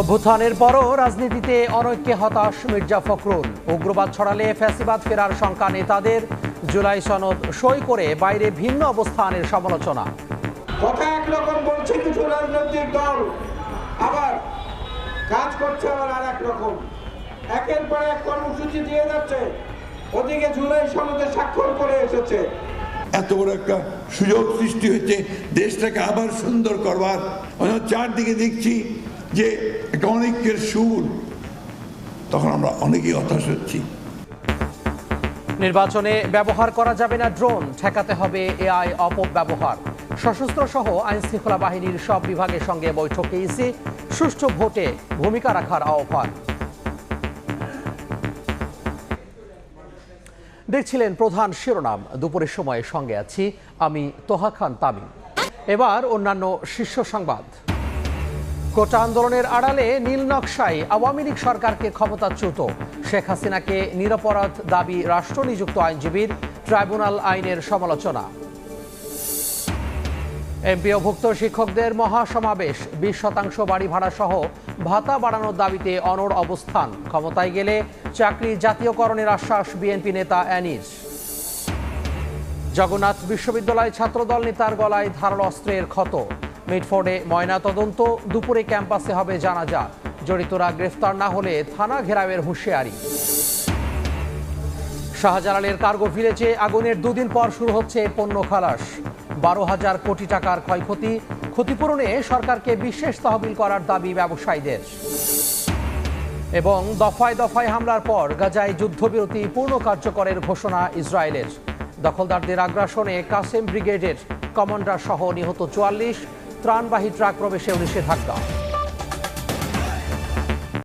অভ্যুত্থানের পরও রাজনীতিতে অনৈক্যে হতাশ মির্জা ফখরুল। উগ্রবাদ ছড়ালে ফ্যাসিবাদ ফেরার শঙ্কা নেতাদের। জুলাই সনদ সই করে বাইরে ভিন্ন অবস্থানের সমালোচনা। কথা একরকম বলছে কিছু রাজনৈতিক দল। আবার কাজ করছে আবার আর এক রকম একের পর এক কর্মসূচি দিয়ে যাচ্ছে। ওদিকে জুলাই সনদে স্বাক্ষর করে এসেছে। এত বড় একটা সুযোগ সৃষ্টি হয়েছে। দেশটাকে আবার সুন্দর করবার। চারদিকে দেখছি যে একটা অনেকের সুর, তখন আমরা অনেকেই হতাশ হচ্ছি। নির্বাচনে ব্যবহার করা যাবে না ড্রোন, ঠেকাতে হবে এআই অপব্যবহার। সশস্ত্র সহ আইন শৃঙ্খলা বাহিনীর সব বিভাগের সঙ্গে বৈঠকে ইসি সুষ্ঠু ভোটে ভূমিকা রাখার আহ্বান। দেখছিলেন প্রধান শিরোনাম, দুপুরের সময় সঙ্গে আছি আমি তোহা খান তামিম। এবার অন্যান্য শীর্ষ সংবাদ। কোটা আন্দোলনের আড়ালে নীল নকশায় আওয়ামী লীগ সরকারকে ক্ষমতাচ্যুত। শেখ হাসিনাকে নিরপরাধ দাবি রাষ্ট্র নিযুক্ত আইনজীবীর ট্রাইব্যুনাল আইনের সমালোচনা। এমপিওভুক্ত শিক্ষকদের মহাসমাবেশ, বিশ শতাংশ বাড়ি ভাড়া সহ ভাতা বাড়ানোর দাবিতে অনড় অবস্থান। ক্ষমতায় গেলে চাকরি জাতীয়করণের আশ্বাস বিএনপি নেতা অ্যানিস। জগন্নাথ বিশ্ববিদ্যালয় ছাত্রদল নেতার গলায় ধারালো অস্ত্রের ক্ষত। মিটফোর্ডে ময়না তদন্ত দুপুরে ক্যাম্পাসে হবে জানাজা। জড়িতরা গ্রেফতার না হলে থানা ঘেরাওয়ের হুঁশিয়ারি। শাহজালালের কার্গো ভিলেজে আগুনের দুদিন পর শুরু হচ্ছে পণ্য খালাস। বারো হাজার কোটি টাকার ক্ষয়ক্ষতি, ক্ষতিপূরণে সরকারকে বিশেষ তহবিল করার দাবি ব্যবসায়ীদের। এবং দফায় দফায় হামলার পর গাজায় যুদ্ধবিরতি পূর্ণ কার্যকরের ঘোষণা ইসরায়েলের। দখলদারদের আগ্রাসনে কাসেম ব্রিগেডের কমান্ডার সহ নিহত চুয়াল্লিশ ত্রাণবাহী ট্রাক প্রবেশেও নিষেধাজ্ঞা